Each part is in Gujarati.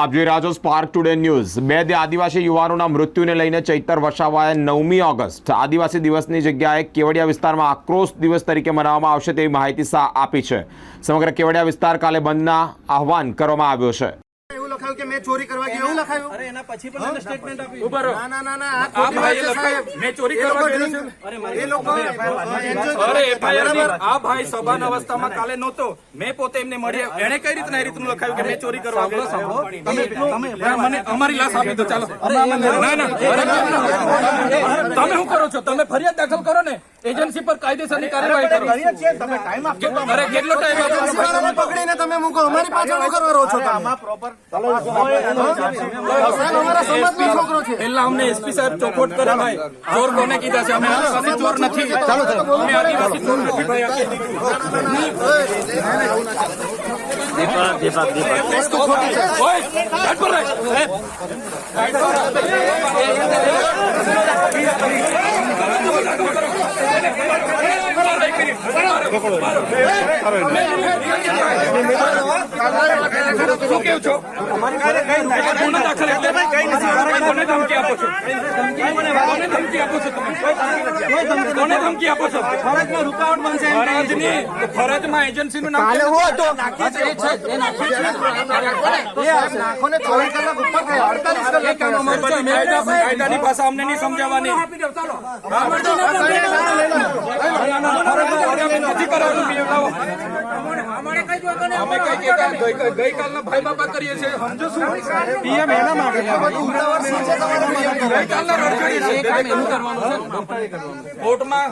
આપ જોઈ રહ્યા છો સ્પાર્ક ટુડે ન્યૂઝ બે આદિવાસી યુવાનોના મૃત્યુને લઈને ચૈતર વસાવાએ નવમી ઓગસ્ટ. આદિવાસી દિવસની જગ્યાએ કેવડિયા વિસ્તારમાં આક્રોશ દિવસ તરીકે મનાવવામાં આવશે તેવી માહિતી આપી છે. સમગ્ર કેવડિયા વિસ્તાર કાલે બંધના આહવાન કરવામાં આવ્યો છે. લખાયું કે મેં ચોરી કરવા ગયો? એવું લખાયું? અરે એના પછી પણ એને સ્ટેટમેન્ટ આપ્યું ના ના ના ના આ આ ખોટી વાત છે, સાહેબ. મેં ચોરી કરવા લોકો ગયેલો drink- એ લોકો અરે એફઆઈઆરની આ ભાઈ સભાન અવસ્થામાં કાલે નહોતો. મેં પોતે એમને મળ્યા. એને કઈ રીતના એ રીતનું લખાયું કે મેં ચોરી કરવા ગયો તમે તમે મને અમારી લાશ આપી દો ચાલો. ના ના તમે શું કરો છો? તમે ફરિયાદ દાખલ કરો ને. એજન્સી પર કાયદેસરની કાર્યવાહી કરો. અરે કેટલો ટાઈમ આપો પકડીને તમે મૂકો. અમારી પાછળ કરવા રહો છો તમે? સાહેબ, પેલા અમને એસપી સાહેબ ચોખવટ કરે ભાઈ. ચોર કોને કીધા છે? અમે આદિવાસી ચોર નથી. અમે આદિવાસી ચોર નથી ભાઈ આ કહી શું કેવું છો ગુનો દાખલ એટલે કોને ધમકી આપો છો કોને ધમકી આપો છો તમે કોને ધમકી આપો છો ફરજમાં રૂકાવટ બનશે ફરજની ફરજમાં એજન્સીનું નામ કેમ સાહેબ, નાખોને ચોવીસ કલાક ઉપર થયા અડતાલીસ કલાક કાયદાની ભાષા અમને નહીં સમજાવવાની નથી પીવડાવો. અમે કઈ ગઈકાલના ભાઈ બાપા કરીએ છીએ. સમજો શું? પીએમ એના માટે છે? ગઈકાલના રણછોડી છે. એનું કરવાનું છે. કોર્ટમાં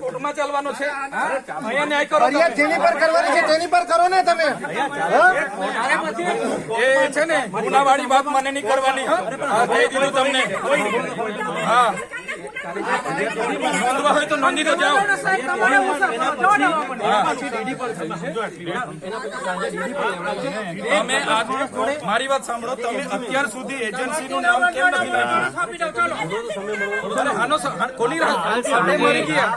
કોર્ટમાં ચાલવાનું છે? અહીંયા ન્યાય કરો તમે. જેની પર કરવાની છે તેની પર કરો ને તમે. એ છે ને ગુનાવાળી વાત મને નહીં કરવાની. હા, કહી દીધું તમને. હા. મારી વાત સાંભળો તમે અત્યાર સુધી એજન્સીનું નામ કેમ નથી કોની મરી ગયા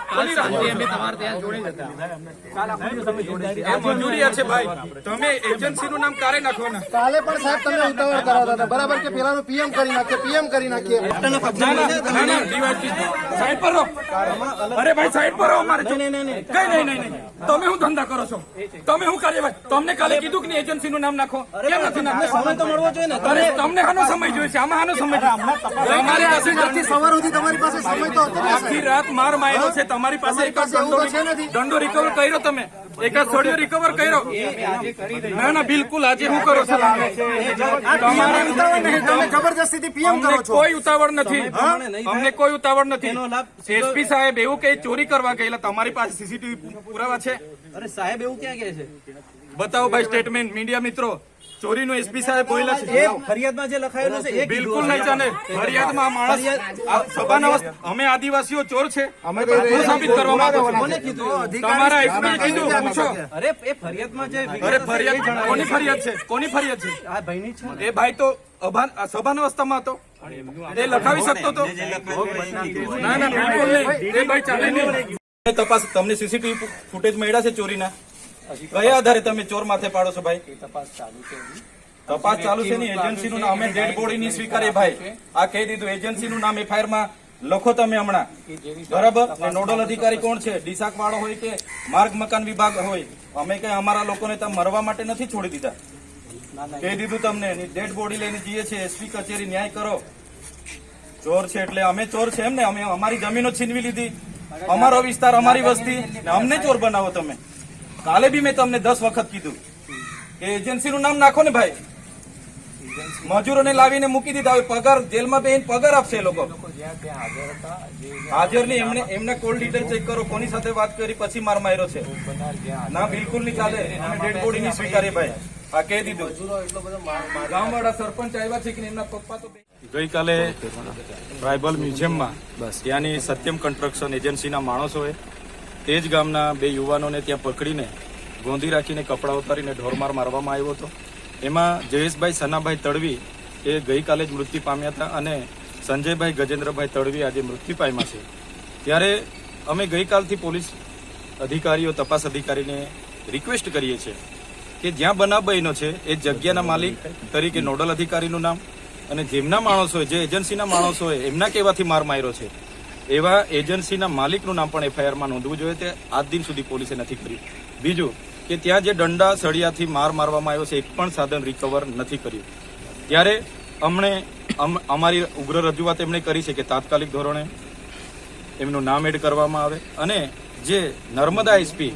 મંજૂરી છે ભાઈ તમે એજન્સીનું નામ કારે નાખવાના કાલે પણ સાહેબ તમે ઉતાવળ કરાવતા હતા બરાબર કે પેલાનું પીએમ કરી નાખીએ પીએમ કરી નાખીએ સાઈડ પર અરે ભાઈ સાઈડ પર અમારે કઈ નહીં નહીં. નહીં તમે હું ધંધા કરો છો? તમે શું કાર્યવાહી? તમને કાલે કીધું કે એજન્સી નું નામ નાખો? કેમ નથી નામ સમય તો મળવો જોઈએ ને. અરે તમને આનો સમય જોઈએ છે. આમાં આનો સમય પાસે આજથી સવાર સુધી તમારી પાસે સમય તો હતો આખી રાત માર માર્યો છે. તમારી પાસે એક દંડો રિકવર કર્યો તમે. એક જ રિકવર કર્યો. ના ના બિલકુલ આજે હું કરો છો? તમારા પીએમ કરો છો. કોઈ ઉતાવળ નથી. અમને કોઈ ઉતાવળ નથી. એસપી સાહેબ એવું કે ચોરી કરવા ગયેલા તમારી પાસે સીસીટીવી પુરાવા છે. અરે સાહેબ એવું ક્યાં કે છે? બતાવો ભાઈ સ્ટેટમેન્ટ મીડિયા મિત્રો. ચોરીનું એસપી સાહેબ બોલેલા છે. ફરિયાદમાં જે લખાયેલું છે એ બિલકુલ નહીં ચાલે. ફરિયાદમાં માણસ સભાના અમે આદિવાસીઓ ચોર છે. અમે સાબિત કરવા માંગુ કીધું? તમારા એસપી કીધું. પૂછો. અરે એ ફરિયાદમાં જે અરે ફરિયાદ કોની ફરિયાદ છે? કોની ફરિયાદ છે? આ ભાઈની છે એ ભાઈ તો અભાન સભાન અવસ્થામાં હતો. એ લખાવી શકતો હતો ના ના બિલકુલ નહીં એ ભાઈ ચાલે નહીં. તપાસ તમને સીસીટીવી ફૂટેજ મળ્યા છે ચોરીના? કયા આધારે તમે ચોર માથે પાડો છો ભાઈ? તપાસ ચાલુ છે ને? એજન્સીનું નામ અમે ડેડ બોડી ની સ્વીકારે ભાઈ. આ કહી દીધું એજન્સીનું નામ એફઆઈઆરમાં લખો તમે હમણાં. બરાબર? નોડલ અધિકારી કોણ છે? ડીસાક વાળો હોય કે માર્ગ મકાન વિભાગ હોય? અમે કઈ અમારા લોકોને ત્યાં મરવા માટે નથી છોડી દીધા? કહી દીધું તમને. ડેડ બોડી લઈને જઈએ છીએ એસપી કચેરી ન્યાય કરો. ચોર છે એટલે અમે ચોર છે એમ ને, અમે અમારી જમીનો છીનવી લીધી. અમારો વિસ્તાર, અમારી વસ્તી. ને અમને ચોર બનાવો તમે. કાલે બી મેં તમને દસ વખત કીધું કે એજન્સીનું નામ નાખો ને ભાઈ. મજૂરોને લાવીને મૂકી દીધા પગાર જેલમાં બેહીને પગાર આપશે એ લોકો. હાજર નહીં એમને એમને કોલ ડિટેલ ચેક કરો, કોની સાથે વાત કરી, પછી માર માર્યો છે. ના, બિલકુલ નહીં ચાલે. અમે ડેડ બોડી નહીં સ્વીકારીએ ભાઈ. આ કહી દીધું. ગામવાળા સરપંચ આવ્યા છે કે એમના પપ્પા તો ગઈકાલે ટ્રાઇબલ મ્યુઝિયમમાં ત્યાંની સત્યમ કન્સ્ટ્રક્શન એજન્સીના માણસોએ તે જ ગામના બે યુવાનોને ત્યાં પકડીને ગોંધી રાખીને કપડાં ઉતારીને ઢોરમાર મારવામાં આવ્યો હતો. એમાં જયેશભાઈ સનાભાઈ તડવી એ ગઈકાલે જ મૃત્યુ પામ્યા હતા અને સંજયભાઈ ગજેન્દ્રભાઈ તડવી આજે મૃત્યુ પામ્યા છે. ત્યારે અમે ગઈકાલથી પોલીસ અધિકારીઓ તપાસ અધિકારીને રિક્વેસ્ટ કરીએ છીએ કે જ્યાં બનાવ બન્યો છે, એ જગ્યાના માલિક તરીકે નોડલ અધિકારીનું નામ અને જેમના માણસો જે એજન્સીના માણસોએ એમના કહેવાથી માર માર્યો છે. એવા એજન્સીના માલિકનું નામ પણ એફઆઈઆરમાં નોંધવું જોઈએ તે આજ દિન સુધી પોલીસે નથી કર્યું. બીજું કે ત્યાં જે દંડા, સળિયાથી માર મારવામાં આવ્યો છે એક પણ સાધન રિકવર નથી કર્યું. ત્યારે અમને, અમ- અમારી ઉગ્ર રજૂઆત એમણે કરી છે કે તાત્કાલિક ધોરણે એમનું નામ એડ કરવામાં આવે. અને જે નર્મદા એસપી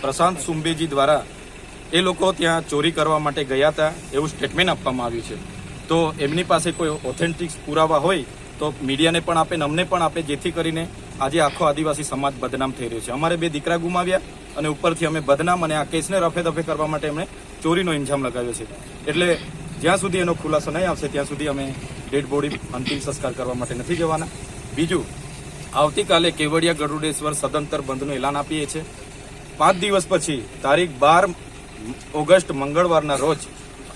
પ્રશાંત સુંબેજી દ્વારા એ લોકો ત્યાં ચોરી કરવા માટે ગયા હતા એવું સ્ટેટમેન્ટ આપવામાં આવ્યું છે. તો એમની પાસે કોઈ ઓથેન્ટિક પુરાવા હોય તો મીડિયાને પણ આપે ને અમને પણ આપે, જેથી કરીને આજે આખો આદિવાસી સમાજ બદનામ થઈ રહ્યો છે. અમારે બે દીકરા ગુમાવ્યા અને ઉપરથી અમે બદનામ અને આ કેસને રફે દફે કરવા માટે એમણે ચોરીનો ઇન્જામ લગાવ્યો છે. એટલે જ્યાં સુધી એનો ખુલાસો નહીં આવશે, ત્યાં સુધી અમે ડેડ બોડી અંતિમ સંસ્કાર કરવા માટે નથી જવાના. બીજું, આવતીકાલે કેવડિયા ગરુડેશ્વર સદંતર બંધનું એલાન આપીએ છીએ. પાંચ દિવસ પછી, તારીખ બાર ઓગસ્ટ મંગળવારના રોજ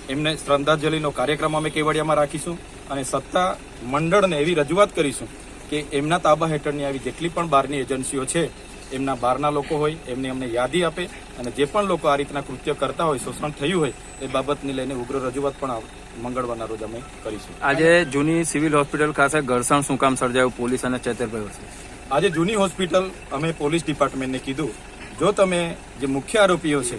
એમને શ્રદ્ધાંજલિનો કાર્યક્રમ અમે કેવડિયામાં રાખીશું અને સત્તા મંડળને એવી રજૂઆત કરીશું કે એમના તાબા હેઠળની આવી જેટલી પણ બહારની એજન્સીઓ છે એમના બહારના લોકો હોય એમને અમને યાદી આપે અને જે પણ લોકો આ રીતના કૃત્ય કરતા હોય શોષણ થયું હોય એ બાબતને લઈને ઉગ્ર રજૂઆત પણ મંગળવારના રોજ અમે કરીશું. આજે જૂની સિવિલ હોસ્પિટલ ખાતે ઘર્ષણ શું કામ સર્જાયું? પોલીસ અને ચેતરભાઈ વચ્ચે. આજે જૂની હોસ્પિટલ અમે પોલીસ ડિપાર્ટમેન્ટને કીધું. જો તમે જે મુખ્ય આરોપીઓ છે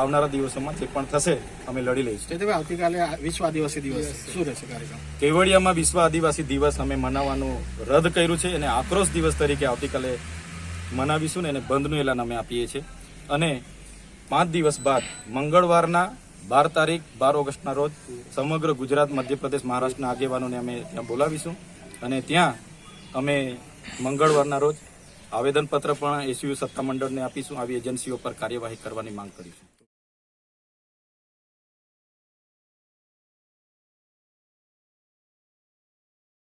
આવનારા દિવસોમાં જે પણ થશે અમે લડી લઈશું. આવતીકાલે વિશ્વ આદિવાસી દિવસ શું રહેશે કાર્યક્રમ? કેવડિયામાં વિશ્વ આદિવાસી દિવસ અમે મનાવવાનું રદ કર્યું છે અને આક્રોશ દિવસ તરીકે આવતીકાલે મનાવીશું ને એને બંધનું એલાન અમે આપીએ છીએ. અને પાંચ દિવસ બાદ મંગળવારના બાર તારીખ બાર ઓગસ્ટના રોજ સમગ્ર ગુજરાત મધ્યપ્રદેશ મહારાષ્ટ્રના આગેવાનોને અમે ત્યાં બોલાવીશું. અને ત્યાં અમે મંગળવારના રોજ આવેદનપત્ર પણ એસયુ સત્તામંડળને આપીશું. આવી એજન્સીઓ પર કાર્યવાહી કરવાની માંગ કરીશું.